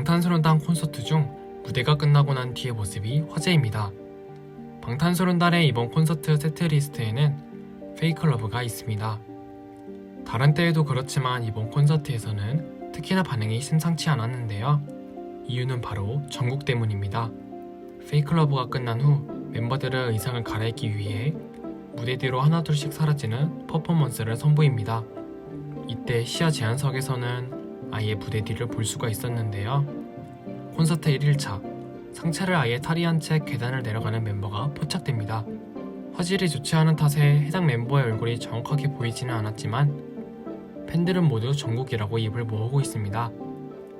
방탄소년단 콘서트 중 무대가 끝나고 난 뒤의 모습이 화제입니다. 방탄소년단의 이번 콘서트 세트리스트에는 페이크 러브가 있습니다. 다른 때에도 그렇지만 이번 콘서트에서는 특히나 반응이 심상치 않았는데요. 이유는 바로 전국 때문입니다. 페이크 러브가 끝난 후 멤버들의 의상을 갈아입기 위해 무대 뒤로 하나둘씩 사라지는 퍼포먼스를 선보입니다. 이때 시야 제한석에서는 아예 무대 뒤를 볼 수가 있었는데요. 콘서트 1일차 상체를 아예 탈의한 채 계단을 내려가는 멤버가 포착됩니다. 화질이 좋지 않은 탓에 해당 멤버의 얼굴이 정확하게 보이지는 않았지만 팬들은 모두 정국이라고 입을 모으고 있습니다.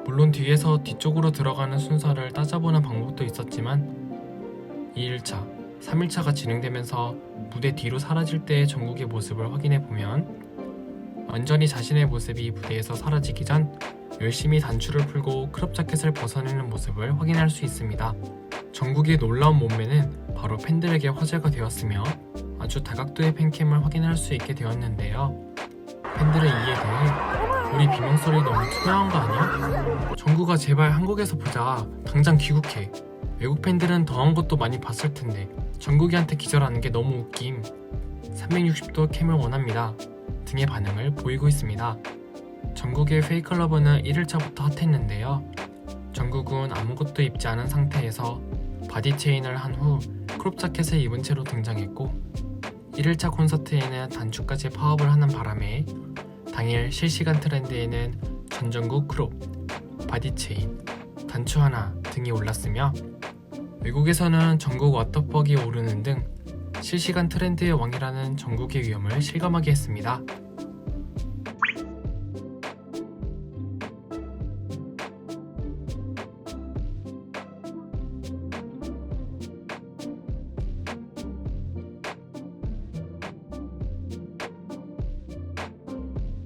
물론 뒤에서 뒤쪽으로 들어가는 순서를 따져보는 방법도 있었지만 2일차, 3일차가 진행되면서 무대 뒤로 사라질 때의 정국의 모습을 확인해 보면 완전히 자신의 모습이 무대에서 사라지기 전 열심히 단추를 풀고 크롭 자켓을 벗어내는 모습을 확인할 수 있습니다. 정국의 놀라운 몸매는 바로 팬들에게 화제가 되었으며 아주 다각도의 팬캠을 확인할 수 있게 되었는데요. 팬들의 이에 대해 우리 비명소리 너무 투명한 거 아니야? 정국아 제발 한국에서 보자. 당장 귀국해. 외국 팬들은 더한 것도 많이 봤을 텐데 정국이한테 기절하는 게 너무 웃김. 360도 캠을 원합니다. 등의 반응을 보이고 있습니다. 전국의 페이크 러브는 1일차부터 핫했는데요. 전국은 아무것도 입지 않은 상태에서 바디 체인을 한 후 크롭 자켓을 입은 채로 등장했고 1일차 콘서트에는 단추까지 파업을 하는 바람에 당일 실시간 트렌드에는 전전국 크롭, 바디 체인, 단추 하나 등이 올랐으며 외국에서는 전국 워터벅이 오르는 등 실시간 트렌드의 왕이라는 전국의 위험을 실감하게 했습니다.